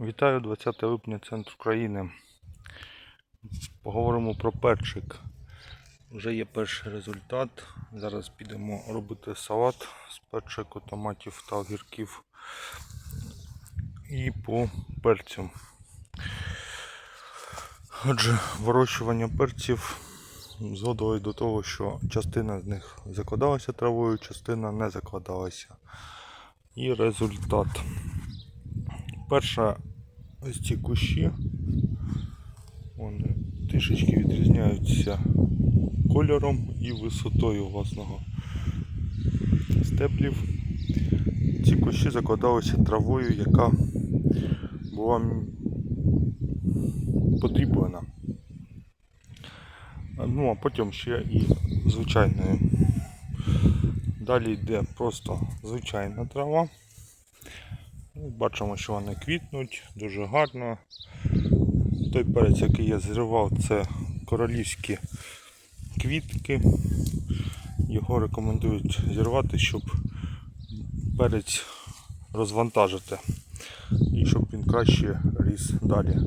Вітаю 20 липня, центр України. Поговоримо про перчик. Вже є перший результат. Зараз підемо робити салат з перчику, томатів та огірків. І по перцю. Отже, вирощування перців зводилось до того, що частина з них закладалася травою, частина не закладалася. І результат. Перша ось ці кущі вони трішечки відрізняються кольором і висотою власного стеблів. Ці кущі закладалися травою, яка була подріблена. Ну, а потім ще і звичайною. Далі йде просто звичайна трава. Ну, Бачимо, що вони квітнуть дуже гарно. Той перець, який я зривав, це королівські квітки. Його рекомендують зірвати, щоб перець розвантажити і щоб він краще ріс далі.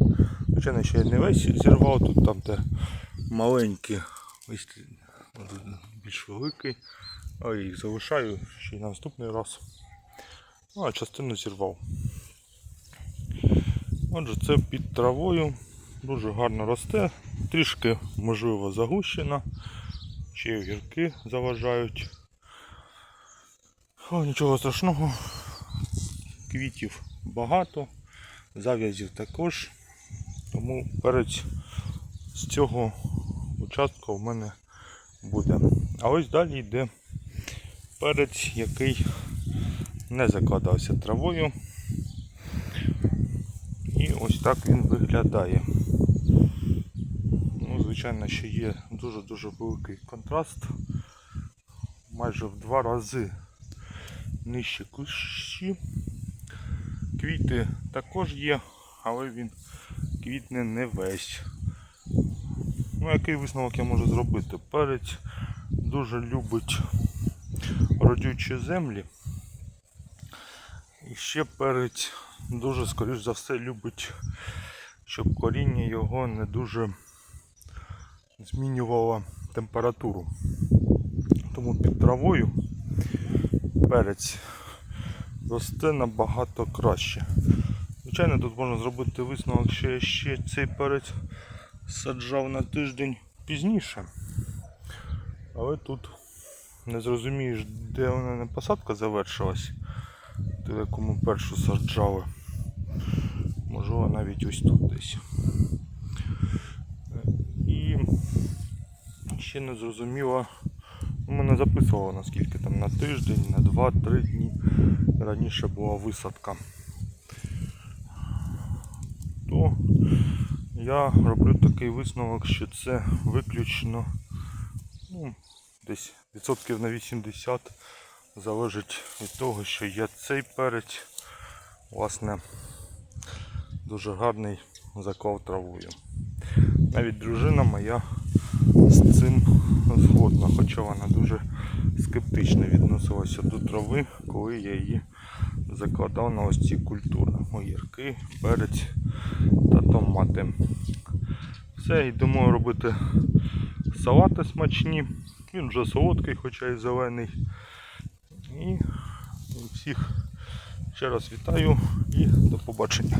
Звичайно, ще я не весь зірвав, тут там де маленькі, ось більш великий, а їх залишаю ще й на наступний раз. Ну, а частину зірвав. Отже, це під травою. Дуже гарно росте. Трішки, можливо, загущена. Ще огірки заважають. О, нічого страшного. Квітів багато, зав'язів також. Тому перець з цього участку в мене буде. А ось далі йде перець, який не закладався травою. І ось так він виглядає. Ну, звичайно, ще є дуже-дуже великий контраст. Майже в два рази нижче кущі. Квіти також є, але він квітне не весь. Ну, який висновок я можу зробити? Перець дуже любить родючі землі. І ще перець дуже, скоріш за все, любить, щоб коріння його не дуже змінювало температуру. Тому під травою перець росте набагато краще. Звичайно, тут можна зробити висновок, що я ще цей перець саджав на тиждень пізніше. Але тут не зрозумієш, де вона посадка завершилась яку ми першу саджали. Можливо, навіть ось тут десь. І ще не зрозуміло, ну, мене записувало наскільки там на тиждень, на 2-3 дні раніше була висадка. То я роблю такий висновок, що це виключно ну, десь відсотків на 80 залежить від того, що я цей перець власне дуже гарний заклав травою. Навіть дружина моя з цим згодна, хоча вона дуже скептично відносилася до трави, коли я її закладав на ось ці культури. Огірки, перець та томати. Все, йдемо робити салати смачні. Він вже солодкий, хоча й зелений. І всіх ще раз вітаю і до побачення.